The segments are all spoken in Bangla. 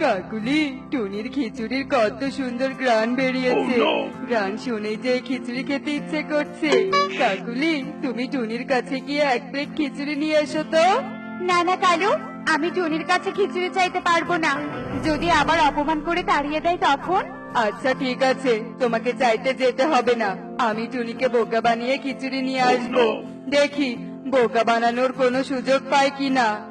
কাকুলি টুনির খিচুড়ির কত সুন্দর গ্রান বেরিয়েছে। Oh, no! গ্রান শুনে যে খিচুড়ি খেতে ইচ্ছে করছে। কাকুলি তুমি টুনির কাছে গিয়ে এক প্লেট খিচুড়ি নিয়ে এসো তো। না না কালু আমি টুনির কাছে খিচুড়ি চাইতে পারব না। যদি আবার অপমান করে তাড়িয়ে দেয় তখন? আচ্ছা ঠিক আছে। তোমাকে চাইতে যেতে হবে না। আমি টুনিকে বোকা বানিয়ে খিচুড়ি নিয়ে আসব। দেখি বোকা বানানোর কোনো সুযোগ পাই কিনা।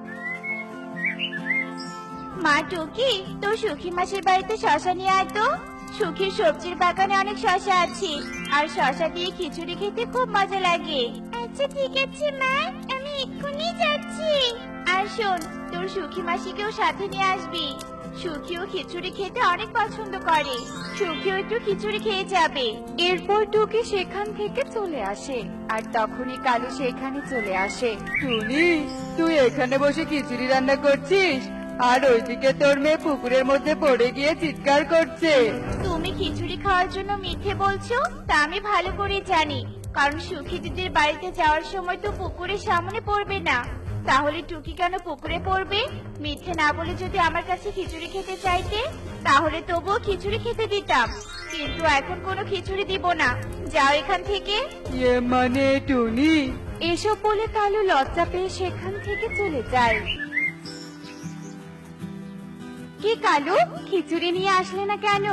মা টুকি, তোর সুখী মাসির বাড়িতে শশা নিয়ে আয় তো। সুখীর সবজির বাগানে অনেক শশা আছে, আর শশা দিয়ে খিচুড়ি খেতে খুব মজা লাগে। আচ্ছা ঠিক আছে, মা, আমি এক্ষুনি যাচ্ছি। আর শোন, তোর সুখী মাসিকেও সাথে নিয়ে আসবি। সুখীও খিচুড়ি খেতে অনেক পছন্দ করে। সুখীও একটু খিচুড়ি খেয়ে যাবে। এরপর টুকি সেখান থেকে চলে আসে, আর তখনই কালু সেখানে চলে আসে। টুনি, তুই এখানে বসে খিচুড়ি রান্না করছিস? আর ওইদিকে তোর মেয়ে পুকুরের মধ্যে পড়ে গিয়ে চিৎকার করছে। তুমি খিচুড়ি খাওয়ার জন্য মিথ্যে বলছো? তা আমি ভালো করে জানি। কারণ সুখী দিদির বাড়িতে যাওয়ার সময় তো পুকুরের সামনে পড়বে না। তাহলে টুকি কেন পুকুরে পড়বে? মিথ্যে না বলে যদি আমার কাছে খিচুড়ি খেতে চাইতে তাহলে তবুও খিচুড়ি খেতে দিতাম। কিন্তু এখন কোনো খিচুড়ি দিব না। যাও এখান থেকে। ইয়ে মানে টুনি? এসব বলে কালু লজ্জা পেয়ে সেখান থেকে চলে যায়। কি কালু? খিচুড়ি নিয়ে আসলে না কেন?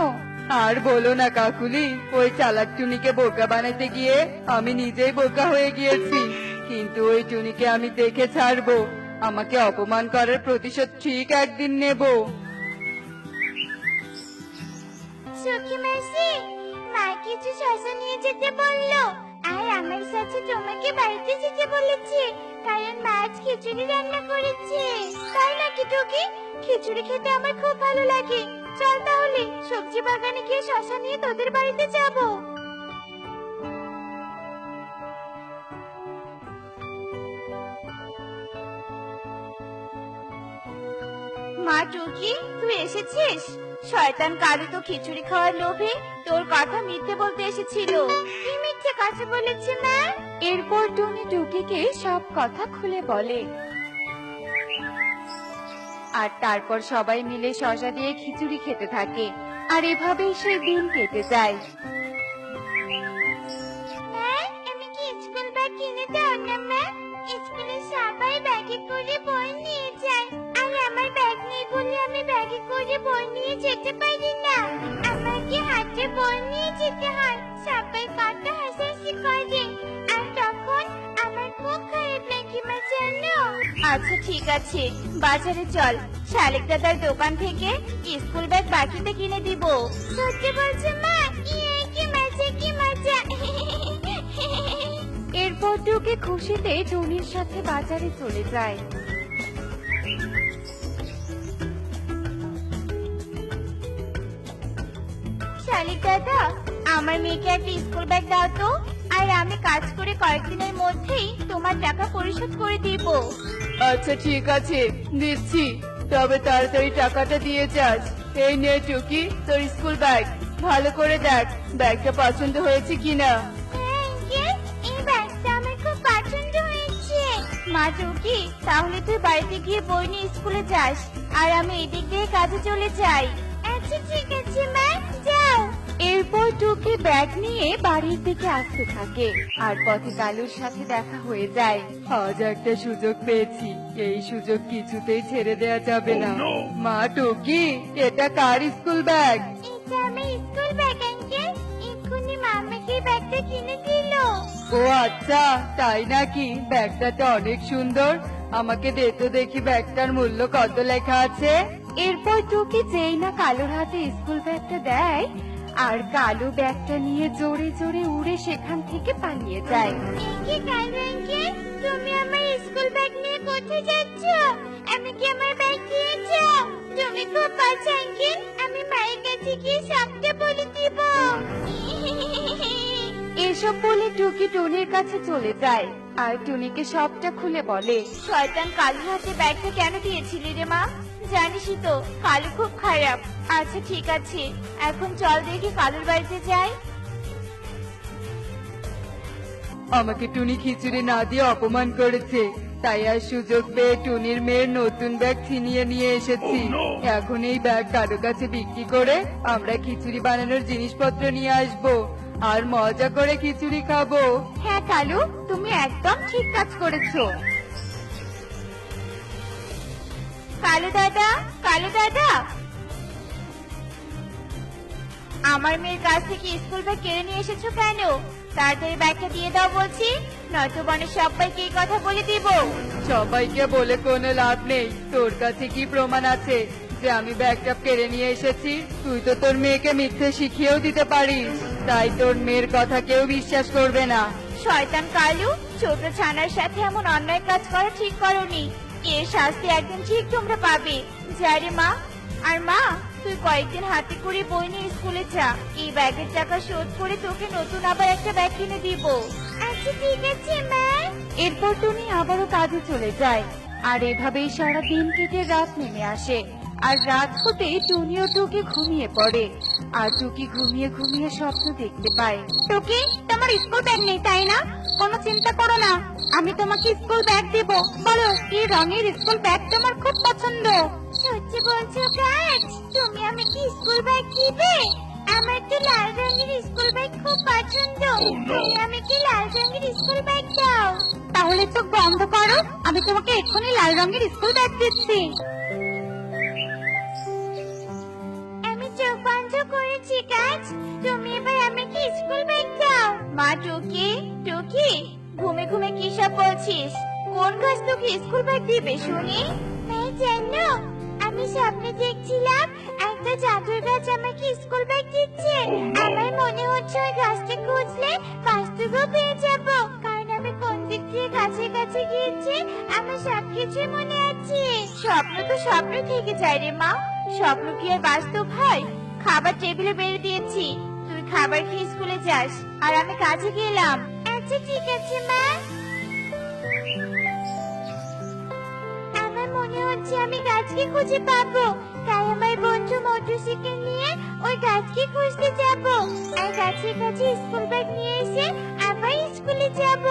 আর বলো না কাকুলি ওই চালাক টুনিকে বোকা বানাতে গিয়ে আমি নিজেই বোকা হয়ে গিয়েছি। কিন্তু ওই টুনিকে আমি দেখে ছাড়বো। আমাকে অপমান করার প্রতিশোধ ঠিক একদিন নেব। সুখী মাসি মা কিছু শশা নিয়ে যেতে বলল। আর আমার সাথে তোমাকে বাড়িতে যেতে বলেছে। কারণ আজ খিচুড়ি রান্না করেছে। তাই নাকি টুকি? খিচুড়ি খেতে আমার খুব ভালো লাগে। চল তাহলে, সবজি বাগানে গিয়ে শশা নিয়ে তোদের বাড়িতে যাব। মা টুকি, তুই এসেছিস? শয়তান কালু তো খিচুড়ি খাওয়ার লোভে। তোর কথা মিথ্যে বলতে এসেছিল। কি মিথ্যে কথা বলেছে, মা? এরপর টুনি টুকিকে সব কথা খুলে বলে। আর তারপর সবাই মিলে শশা দিয়ে খিচুড়ি খেতে থাকে। আর এভাবেই সেই দিন কেটে যায়। করে বই নিয়ে যেতে পারি না। আমাকে হাতে বই নিয়ে যেতে হয়। সবাই কত হাসাহাসি করে। আর তখন আমার খুব খারাপ লাগে মা জানো? আচ্ছা ঠিক আছে। বাজারে চল। শালিক দাদার দোকান থেকে স্কুল ব্যাগ বাকিতে কিনে দিব। সত্যি বলছো মা? ইয়ে কি মজা কি মজা? এরপর টুকে খুশিতে টুনির সাথে বাজারে চলে যায়। শালিক দাদা আমার মেয়েকে একটা স্কুল ব্যাগ দাও তো। আর আমি কাজ করে কয়েকদিনের মধ্যেই তোমার টাকা পরিশোধ করে দিব। আচ্ছা ঠিক আছে দিচ্ছি। তবে তাড়াতাড়ি টাকাটা দিয়ে যাস। এই নে টুকি তোর স্কুল ব্যাগ। ভালো করে দেখ ব্যাগটা পছন্দ হয়েছে কিনা। এই ব্যাগটা আমার খুব পছন্দ হয়েছে। মা টুকি তাহলে তুই বাড়িতে গিয়ে বই নিয়ে স্কুলে যাস। আর আমি এদিক দিয়ে কাজে চলে যাই। আচ্ছা ঠিক আছে মা। এরপর টুকি ব্যাগ নিয়ে বাড়ির দিকে আসতে থাকে। আর পথে কালুর সাথে দেখা হয়ে যায়। আজ একটা সুযোগ পেয়েছি। এই সুযোগ কিছুতেই ছেড়ে দেয়া যাবে না। Oh, মা টুকি এটা কার স্কুল ব্যাগ? এটা আমার স্কুল ব্যাগ আঙ্কেল। এক্ষুনি মামাকে ব্যাগটা কিনে দিল। ও আচ্ছা তাই নাকি? ব্যাগটা তো অনেক সুন্দর। আমাকে দে তো দেখি ব্যাগটার মূল্য কত লেখা আছে। এরপর টুকি যেই না কালুর হাতে স্কুল ব্যাগটা দেয় আর কালো ব্যাগটা নিয়ে জোরে জোরে উড়ে সেখান থেকে পালিয়ে যায়। কি কালু আঙ্কেল তুমি আমার স্কুল ব্যাগ নিয়ে কোথায় যাচ্ছ? আমি কি আমার ব্যাগ দিয়েছ তুমি খুব আঙ্কেল আমি মায়ের কাছে গিয়ে সবটা বলে দিব। এসব বলে টুকি টুনির কাছে চলে যায় আর টুনিকে সবটা খুলে বলে শয়তান কালুর হাতে ব্যাগটা কেন দিয়েছিলি রে মা? জানিসই তো কালু খুব খারাপ। আচ্ছা ঠিক আছে। এখন চল দেখি কালুর বাড়িতে যাই। আমাকে টুনি খিচুড়ি না দিয়ে অপমান করেছে। তাই আর সুযোগ পেয়ে টুনির মেয়ের নতুন ব্যাগ ছিনিয়ে নিয়ে এসেছি। এখন এই ব্যাগ কারও কাছে বিক্রি করে আমরা খিচুড়ি বানানোর জিনিসপত্র নিয়ে আসব। আর মজা করে খিচুড়ি খাব। হ্যাঁ কালু তুমি একদম ঠিক কাজ করেছ। কালু দাদা কালু দাদা। আমার মেয়ের কাছ থেকে স্কুল ব্যাগ কেড়ে নিয়ে এসেছ কেন? তাড়াতাড়ি ব্যাগটা দিয়ে দাও বলছি নয়তো বনে সবাইকে এই কথা বলে দিব। সবাইকে বলে কোনো লাভ নেই। তোর কাছে কি প্রমাণ আছে যে আমি ব্যাগটা কেড়ে নিয়ে এসেছি? তুই তো তোর মেয়েকে মিথ্যে শিখিয়েও দিতে পারিস। তাই তোর মেয়ের কথা কেউ বিশ্বাস করবে না। শয়তান কালু ছোট ছানার সাথে এমন অন্যায় কাজ করা ঠিক করনি। এর শাস্তি একদিন ঠিক তোমরা পাবে। যারে মা। আর মা তুই কয়েকদিন হাতে করে বই নিয়ে স্কুলে যা। এই ব্যাগের টাকা শোধ করে তোকে নতুন আবার একটা ব্যাগ কিনে দিব। আচ্ছা ঠিক আছে মা। এরপর টুনি আবারও কাজে চলে যায়। আর এভাবেই সারা দিন কেটে রাত নেমে আসে। আর রাত হতে টুনি ও টুকি ঘুমিয়ে পড়ে। আর টুকি ঘুমিয়ে ঘুমিয়ে স্বপ্ন দেখতে পায়। টুকি তোমার স্কুল ব্যাগ নেই তাই না? কোনো চিন্তা করো না। আমি তোমাকে স্কুল ব্যাগ দেব। বলো কি রঙের স্কুল ব্যাগ তোমার খুব পছন্দ? সত্যি বলছো গাছ। তুমি আমাকে স্কুল ব্যাগ দিবে? আমার তো লাল রঙের স্কুল ব্যাগ খুব পছন্দ। তুমি আমাকে লাল রঙের স্কুল ব্যাগ দাও। তাহলে চোখ বন্ধ করো। আমি তোমাকে এক্ষুনি লাল রঙের স্কুল ব্যাগ দিচ্ছি। আমি চোখ বন্ধ করেছি গাছ। তুমি এবার আমাকে স্কুল ব্যাগ দাও। মা টুকি টুকি ঘুমে ঘুমে কি সব বলছিস? কোন গাছ তোকে স্কুল ব্যাগ দিবে শুনি? হ্যাঁ জানো আমি স্বপ্নে দেখছিলাম একটা জাদুর গাছ আমাকে স্কুল ব্যাগ দিচ্ছে। আমার মনে হচ্ছে ওই গাছটা খুঁজলে বাস্তবেও পেয়ে যাব। কারণ আমি কোন দিক দিয়ে গাছের কাছে গিয়েছি আমার সবকিছু মনে আছে। স্বপ্ন তো স্বপ্ন থেকে যায় রে মা। স্বপ্ন কি আর বাস্তব হয়? খাবার টেবিলে বেড়ে দিয়েছি। খাবার খেয়ে স্কুলে যাস। আর আমি কাজে গেলাম। আচ্ছা ঠিক আছে মা। আমার মনে হচ্ছে আমি গাছকে খুঁজে পাবো। তাই আমার বন্ধু মোটরসাইকেল নিয়ে ওই গাছকে খুঁজতে যাব। আর গাছের কাছে স্কুল ব্যাগ নিয়ে এসে আবার স্কুলে যাব।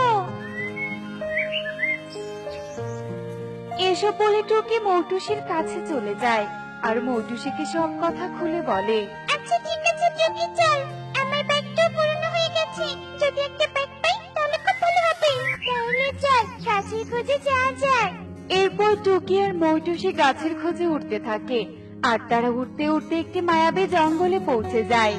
এসব বলে টুকি মৌটুসির কাছে চলে যায়। আর মৌটুসিকে সব কথা খুলে বলে। আচ্ছা ঠিক আছে টুকি চল। গাছের খোঁজে যাওয়া যায় এরপর টুকি আর মৌটুসি গাছের খোঁজে উঠতে থাকে। আর তারা উঠতে উঠতে একটি মায়াবী জঙ্গলে পৌঁছে যায়।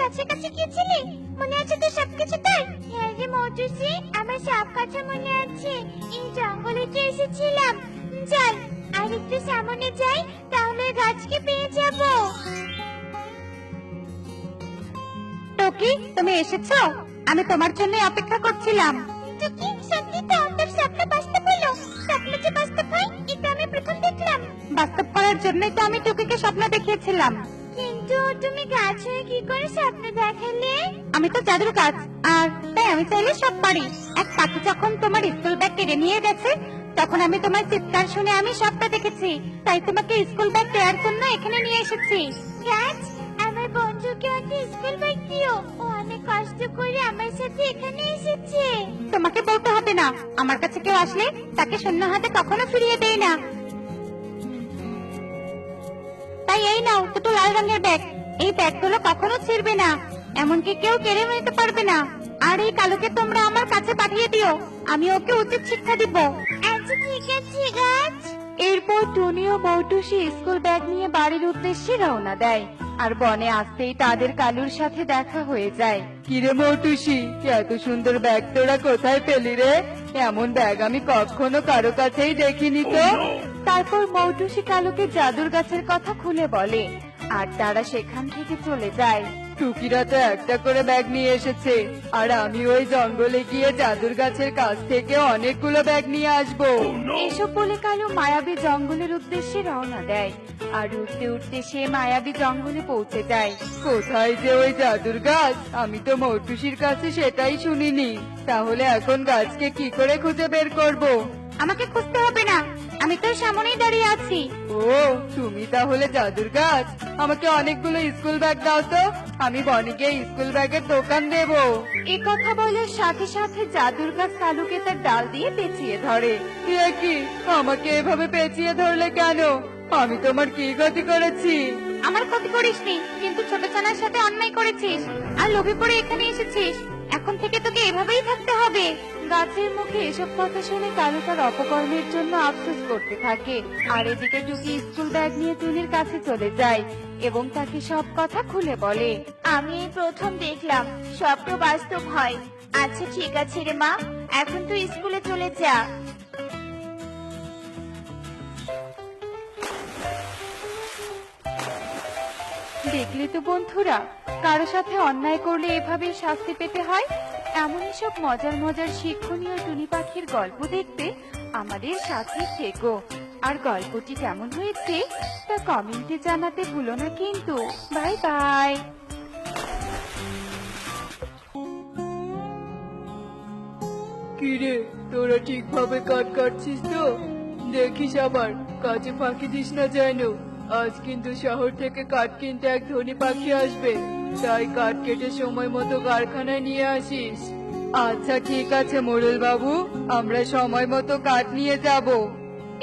কাছে কাছে গিয়েছিলি? মনে আছে তো সবকিছু তাই হ্যাঁ রে মৌটুসি আমার সব কথা মনে আছে। এই জঙ্গলে তো এসেছিলাম। চল আর একটু সামনে যাই তাহলে গাছকে পেয়ে যাব। টকি তুমি এসেছ? আমি তোমার জন্য অপেক্ষা করছিলাম। টকি সত্যি তো তোর স্বপ্ন বাস্তব হলো স্বপ্ন যে বাস্তব হয় এটা আমি প্রথম দেখলাম বাস্তব করার জন্যই তো আমি টুকিকে স্বপ্ন দেখিয়েছিলাম। কিন্তু তুমি গাছ হয়ে কি করে স্বপ্ন দেখালে? আমি তো জাদুর গাছ আর তাই আমি চাইলে সব পারি। এক পাখি যখন তোমার স্কুল ব্যাগ কেড়ে নিয়ে গেছে তখন আমি তোমার চিৎকার শুনে আমি সবটা দেখেছি। তাই তোমাকে স্কুল ব্যাগ দেওয়ার জন্য এখানে নিয়ে এসেছি। গাছ আমার বন্ধুকে একটা স্কুল ব্যাগ দিও। ও কষ্ট করে আমার সাথে এখানে এসেছে। তোমাকে বলতে হবে না। আমার কাছে কেউ আসলে তাকে শূন্য হাতে কখনো ফিরিয়ে দেই না। তাই এই নাও দুটো লাল রঙের ব্যাগ। এই ব্যাগগুলো কখনো ছিড়বে না। এমনকি কেউ কেড়ে নিতে পারবে না। আর এই কালোকে তোমরা আমার কাছে পাঠিয়ে দিও। আমি ওকে উচিত শিক্ষা দিব। আচ্ছা ঠিক আছে গাছ। এরপর টুনি ও মৌটুসি স্কুল ব্যাগ নিয়ে বাড়ির উদ্দেশ্যে রওনা দেয়। আর বনে আসতেই তাদের কালুর সাথে দেখা হয়ে যায়। কিরে মৌটুসি এত সুন্দর ব্যাগ তোরা কোথায় পেলি রে? এমন ব্যাগ আমি কখনো কারও কাছেই দেখিনি তো। তারপর মৌটুসি কালুকে জাদুর গাছের কথা খুলে বলে আর তারা সেখান থেকে চলে যায়। টুকিরা তো একটা করে ব্যাগ নিয়ে এসেছে। আর আমি ওই জঙ্গলে গিয়ে জাদুর গাছের কাছ থেকে অনেকগুলো ব্যাগ নিয়ে আসব। এসব বলে কালু মায়াবী জঙ্গলের উদ্দেশ্যে রওনা দেয়। আর উঠতে উঠতে সে মায়াবী জঙ্গলে পৌঁছে যায়। কোথায় যে ওই জাদুর গাছ? আমি তো মৌটুসির কাছে সেটাই শুনিনি। তাহলে এখন গাছকে কি করে খুঁজে বের করব? আমাকে খুঁজতে হবে না। আমি তোর সামনেই দাঁড়িয়ে আছি। ও তুমি তাহলে জাদুর গাছ। আমাকে অনেকগুলো স্কুল ব্যাগ দাও তো। আমি বনিকে স্কুল ব্যাগের দোকান দেব। এ কথা বলে সাথে সাথে জাদুর গাছ কালুকে তার ডাল দিয়ে পেঁচিয়ে ধরে। এ কি? আমাকে এভাবে পেঁচিয়ে ধরলে কেন? আমি তোমার কি ক্ষতি করেছি? আমার ক্ষতি করিসনি কিন্তু ছোট ছানার সাথে অন্যায় করেছিস। আর লোভে পড়ে এখানে এসেছিস। এখন থেকে তোকে এভাবেই থাকতে হবে। গাছের মুখে এসব কথা শুনে কালু তার অপকর্মের জন্য আফসোস করতে থাকে। আর এদিকে টুকি স্কুল ব্যাগ নিয়ে টুনির কাছে চলে যায় এবং তাকে সব কথা খুলে বলে আমি এই প্রথম দেখলাম স্বপ্ন বাস্তব হয়। আচ্ছা ঠিক আছে রে মা এখন তুই স্কুলে চলে যা। দেখলে তো বন্ধুরা কারও সাথে অন্যায় করলে এভাবে শাস্তি পেতে হয়? এমনই সব মজার মজার শিক্ষণীয় টুনি পাখির গল্প দেখতে আমাদের সাথে থেকো। আর গল্পটি কেমন হয়েছে তা কমেন্টে জানাতে ভুলো না কিন্তু। Bye bye. কিরে, তোরা ঠিকভাবে কাট কাটছিস তো? দেখিস আবার, কাজে ফাঁকি দিস না যেন। আজ কিন্তু শহর থেকে কাঠ কিনতে এক ধনী পাখি আসবে। তাই কাঠ কেটে সময় মতো কারখানায় নিয়ে আসিস। আচ্ছা ঠিক আছে মোড়ল বাবু আমরা সময় মতো কাঠ নিয়ে যাব।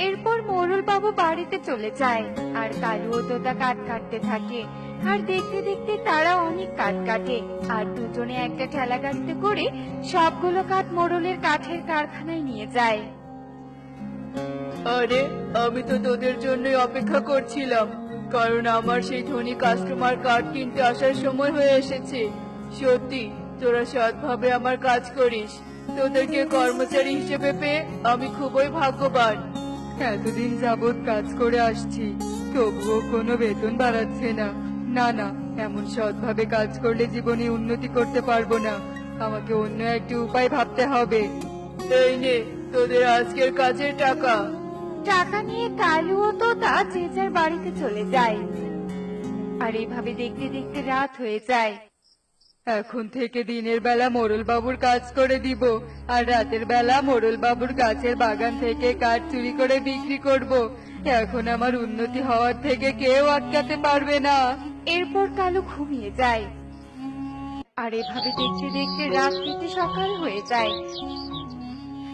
এরপর মোরল বাবু বাড়িতে চলে যায় আর কালু ও তোতা কাঠ কাটতে থাকে। আর দেখতে দেখতে তারা অনেক কাঠ কাটে আর দুজনে একটা ঠেলা গাড়িতে করে সবগুলো কাঠ মোড়লের কাঠের কারখানায় নিয়ে যায়। আরে আমি তো তোদের জন্যই অপেক্ষা করছিলাম। কারণ আমার সেই ধনী কাস্টমার কার্ড কিনতে আসার সময় হয়ে এসেছে। সত্যি, তোরা সৎভাবে আমার কাজ করিস। তোদেরকে কর্মচারী হিসেবে পেয়ে আমি খুবই ভাগ্যবান। এতদিন যাবৎ কাজ করে আসছি, তবুও কোনো বেতন বাড়াচ্ছে না। না না, এমন সৎভাবে কাজ করলে জীবনে উন্নতি করতে পারব না। আমাকে অন্য একটি উপায় ভাবতে হবে। তোদের আজকের কাজের টাকা। টাকা নিয়ে কালু ও তোতা যে যার বাড়িতে চলে যায়। আর এভাবে দেখতে দেখতে রাত হয়ে যায়। এখন থেকে দিনের বেলা মোড়ল বাবুর কাজ করে দিব আর রাতের বেলা মোড়ল বাবুর গাছের বাগান থেকে কাঠ চুরি করে বিক্রি করব। এখন আমার উন্নতি হওয়ার থেকে কেউ আটকাতে পারবে না। এরপর কালু ঘুমিয়ে যায়। আর এভাবে দেখতে দেখতে রাত কেটে সকাল হয়ে যায়।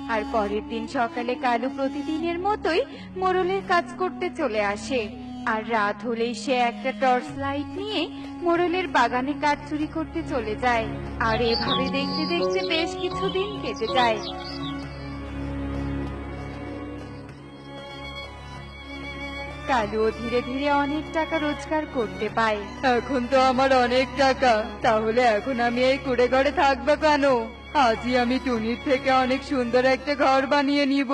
আর পরের দিন সকালে কালু প্রতিদিনের মতোই মোড়লের কাজ করতে চলে আসে। আর রাত হলেই সে একটা টর্চ লাইট নিয়ে মোড়লের বাগানে কাঠ চুরি করতে চলে যায়। আর এভাবে দেখতে দেখতে বেশ কিছুদিন কেটে যায়। কালুও ধীরে ধীরে অনেক টাকা রোজগার করতে পায়। এখন তো আমার অনেক টাকা, তাহলে এখন আমি এই কুড়ে ঘরে থাকব কেন? আজই আমি টুনির থেকে অনেক সুন্দর একটা ঘর বানিয়ে নিব।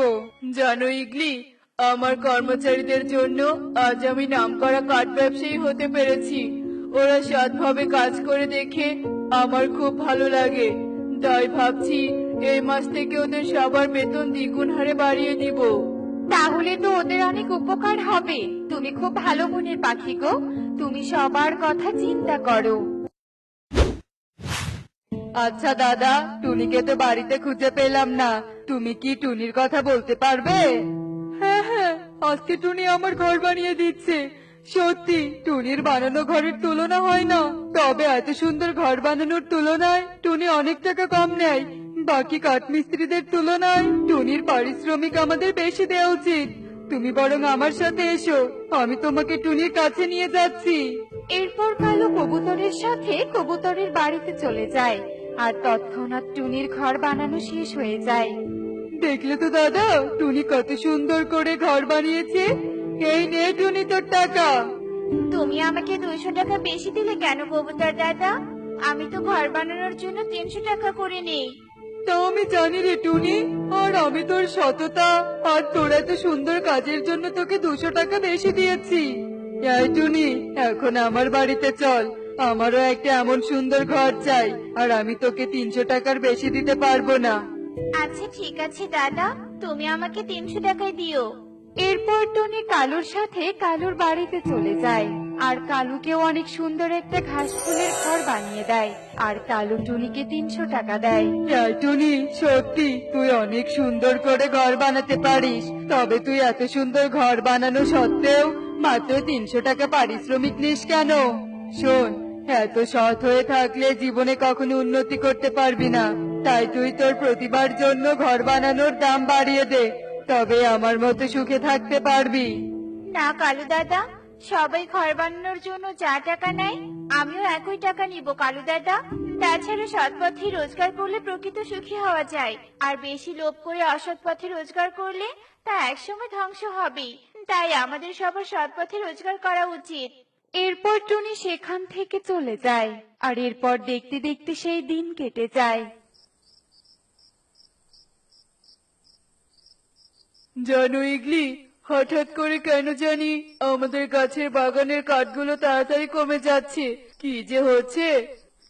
জানো ইগলি আমার কর্মচারীদের জন্য আজ আমি নামকরা কাঠ ব্যবসায়ী হতে পেরেছি। ওরা সৎভাবে কাজ করে দেখে আমার খুব ভালো লাগে। তাই ভাবছি এই মাস থেকে ওদের সবার বেতন দ্বিগুণ হারে বাড়িয়ে দিব। তাহলে তো ওদের অনেক উপকার হবে। তুমি খুব ভালো মনের পাখি গো। তুমি সবার কথা চিন্তা করো। আচ্ছা দাদা, টুনিকে তো বাড়িতে খুঁজে পেলাম না। তুমি কি টুনির কথা বলতে পারবে? হ্যাঁ হ্যাঁ টুনি আমার ঘর বানিয়ে দিচ্ছে। সত্যি, টুনির বানানো ঘরের তুলনা হয় না। তবে এত সুন্দর ঘর বানানোর তুলনায় টুনি অনেক টাকা কম নেয়। বাকি কাঠমিস্ত্রিদের তুলনায় টুনির পারিশ্রমিক আমাদের বেশি দেওয়া উচিত। তুমি বরং আমার সাথে এসো, আমি তোমাকে টুনির কাছে নিয়ে যাচ্ছি। এরপর কালো কবুতরের সাথে কবুতরের বাড়িতে চলে যায়। আর তৎক্ষণাৎ টুনির ঘর বানানো শেষ হয়ে যায়। দেখলে তো দাদা টুনি কত সুন্দর করে ঘর বানিয়েছে। এই নে টুনি তোর টাকা। তুমি আমাকে দুইশো টাকা বেশি দিলে কেন কবুতর দাদা? আমি তো ঘর বানানোর জন্য তিনশো টাকা করে নেই। তা আমি জানি রে টুনি আর আমি তোর সততা আর তোর এত সুন্দর কাজের জন্য তোকে দুশো টাকা বেশি দিয়েছি। এই টুনি এখন আমার বাড়িতে চল। আমারও একটা এমন সুন্দর ঘর চাই আর আমি তোকে তিনশো টাকার বেশি দিতে পারব না। আচ্ছা ঠিক আছে দাদা। তুমি আমাকে তিনশো টাকায় দিও। এরপর টনি কালুর সাথে কালুর বাড়িতে চলে যায় আর কালুকেও অনেক সুন্দর একটা ঘাস ফুলের ঘর বানিয়ে দেয় আর কালু টুনিকে তিনশো টাকা দেয়। এই টুনি সত্যি তুই অনেক সুন্দর করে ঘর বানাতে পারিস তবে তুই এত সুন্দর ঘর বানানো সত্ত্বেও মাত্র তিনশো টাকা পারিশ্রমিক নিস কেন? শোন এত সৎ হয়ে থাকলে জীবনে কখনো উন্নতি করতে পারবি না। তাই তুই তোর প্রতিভার জন্য ঘর বানানোর দাম বাড়িয়ে দে, তবে আমার মতো সুখে থাকতে পারবি। না কালু দাদা, সবাই ঘর বানানোর জন্য যা টাকা নেয়, আমিও একই টাকা নিব কালু দাদা। তাছাড়া সৎ রোজগার করলে প্রকৃত সুখী হওয়া যায়, আর বেশি লোভ করে অসৎ পথে রোজগার করলে তা একসময় ধ্বংস হবেই। তাই আমাদের সবার সৎ রোজগার করা উচিত। এরপর টুনি সেখান থেকে চলে যায় আর এরপর দেখতে দেখতে সেই দিন কেটে যায়। জানো ইগলি হঠাৎ করে কেন জানি আমাদের গাছের বাগানের কাঠগুলো তাড়াতাড়ি কমে যাচ্ছে। কি যে হচ্ছে?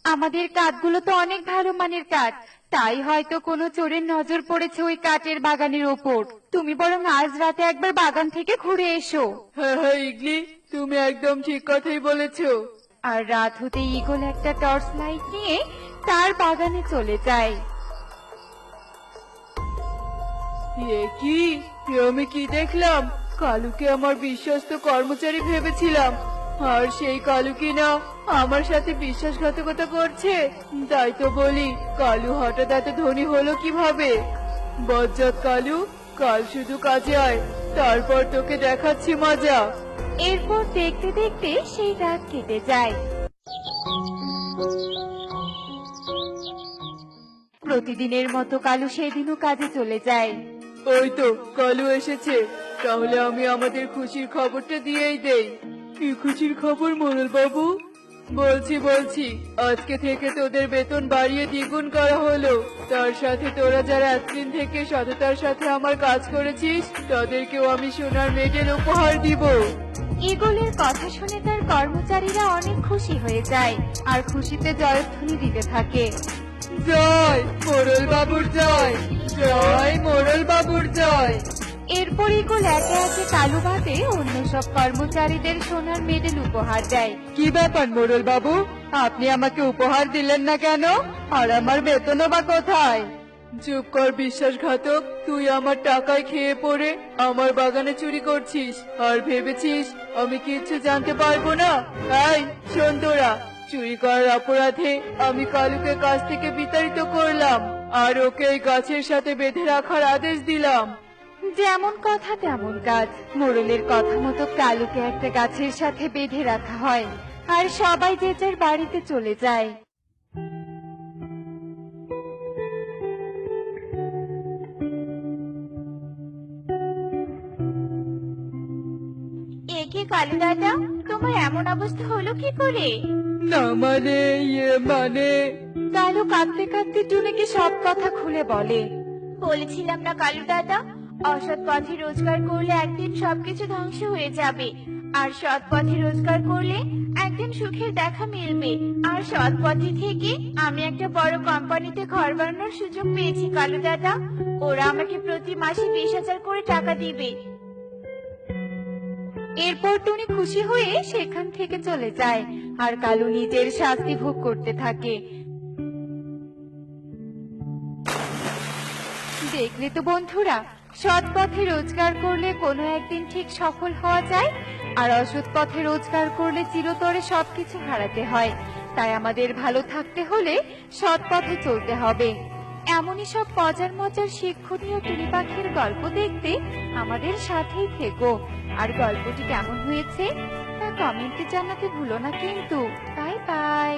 আমাদের কাঠগুলো তো অনেক ভালো মানের কাঠ তাই হয়তো কোনো চোরের নজর পড়েছে ওই কাঠের বাগানের ওপর। তুমি বরং আজ রাতে একবার বাগান থেকে ঘুরে এসো। হ্যাঁ হ্যাঁ ইগলি তুমি একদম ঠিক কথাই বলেছ। আর রাত হতে ইগল একটা টর্চ লাইট নিয়ে তার বাগানে চলে যায়। এ কি? আমি কি দেখলাম? কালুকে আমার বিশ্বস্ত কর্মচারী ভেবেছিলাম। আর সেই কালু কি না আমার সাথে বিশ্বাসঘাতকতা করছে। তাই তো বলি কালু হঠাৎ এত ধনী হলো কীভাবে? বজ্জাত কালু কাল শুধু কাজে আয় তারপর তোকে দেখাচ্ছি মজা। এরপর দেখতে দেখতে সেই রাত কেটে যায়। প্রতিদিনের মতো কালু সেদিনও কাজে চলে যায়। ওই তো, কালু এসেছে। তাহলে আমি আমাদের খুশির খবরটা দিয়েই দেই। কি খুশির খবর মোরল বাবু বলছি বলছি, আজকে থেকে তোদের বেতন বাড়িয়ে দ্বিগুণ করা হলো। তার সাথে তোরা যারা এতদিন থেকে সততার সাথে আমার কাজ করেছিস, তাদেরকেও আমি সোনার মেডেল উপহার দিব। ইগলের কথা শুনে তার কর্মচারীরা অনেক খুশি হয়ে যায় আর খুশিতে জয়ধ্বনি দিতে থাকে। জয় মোরল বাবুর জয় জয় মোরল বাবুর জয়। এরপর ইগল একে একে কালু অন্য সব কর্মচারীদের সোনার মেডেল উপহার দেয়। কি ব্যাপার মোরল বাবু? আপনি আমাকে উপহার দিলেন না কেন? আর আমার বেতনও বা কোথায়? চুপ কর, বিশ্বাসঘাতক। তুই আমার টাকায় খেয়ে পড়ে আমার বাগানে চুরি করছিস। আর ভেবেছিস আমি কিচ্ছু জানতে পারব না? তাই শোন তোরা। চুরি করার অপরাধে আমি কালুকে কাছ থেকে বিতাড়িত করলাম। আর ওকে এই গাছের সাথে বেঁধে রাখার আদেশ দিলাম। যেমন কথা, তেমন কাজ। মোড়লের কথা মতো কালুকে একটা গাছের সাথে বেঁধে রাখা হয়। আর সবাই যে যার বাড়িতে চলে যায়। কালু দাদা তোমার এমন অবস্থা হলো কি করে? না মানে ইয়ে মানে। কালু কাঁদতে কাঁদতে টুনিকে সব কথা খুলে বলে? বলেছিলাম না কালু দাদা অসৎ পথে রোজগার করলে একদিন সবকিছু ধ্বংস হয়ে যাবে। আর সৎ পথে রোজগার করলে একদিন সুখের দেখা মিলবে। আর সৎ পথে থেকে আমি একটা বড় কোম্পানিতে ঘর বানানোর সুযোগ পেয়েছি কালু দাদা। ওরা আমাকে প্রতি মাসে বিশ হাজার করে টাকা দিবে। এরপর টুনি খুশি হয়ে সেখান থেকে চলে যায় আর কালু নিজের শাস্তি ভোগ করতে থাকে। দেখলে তো বন্ধুরা, সৎ পথে রোজগার করলে কোনো একদিন ঠিক সফল হওয়া যায়, আর অসৎ পথে রোজগার করলে চিরতরে সবকিছু হারাতে হয়। তাই আমাদের ভালো থাকতে হলে সৎ পথে চলতে হবে। এমনই সব মজার মজার শিক্ষণীয় টুনি পাখির গল্প দেখতে আমাদের সাথেই থেকো। আর গল্পটি কেমন হয়েছে তা কমেন্টে জানাতে ভুলো না কিন্তু। Bye by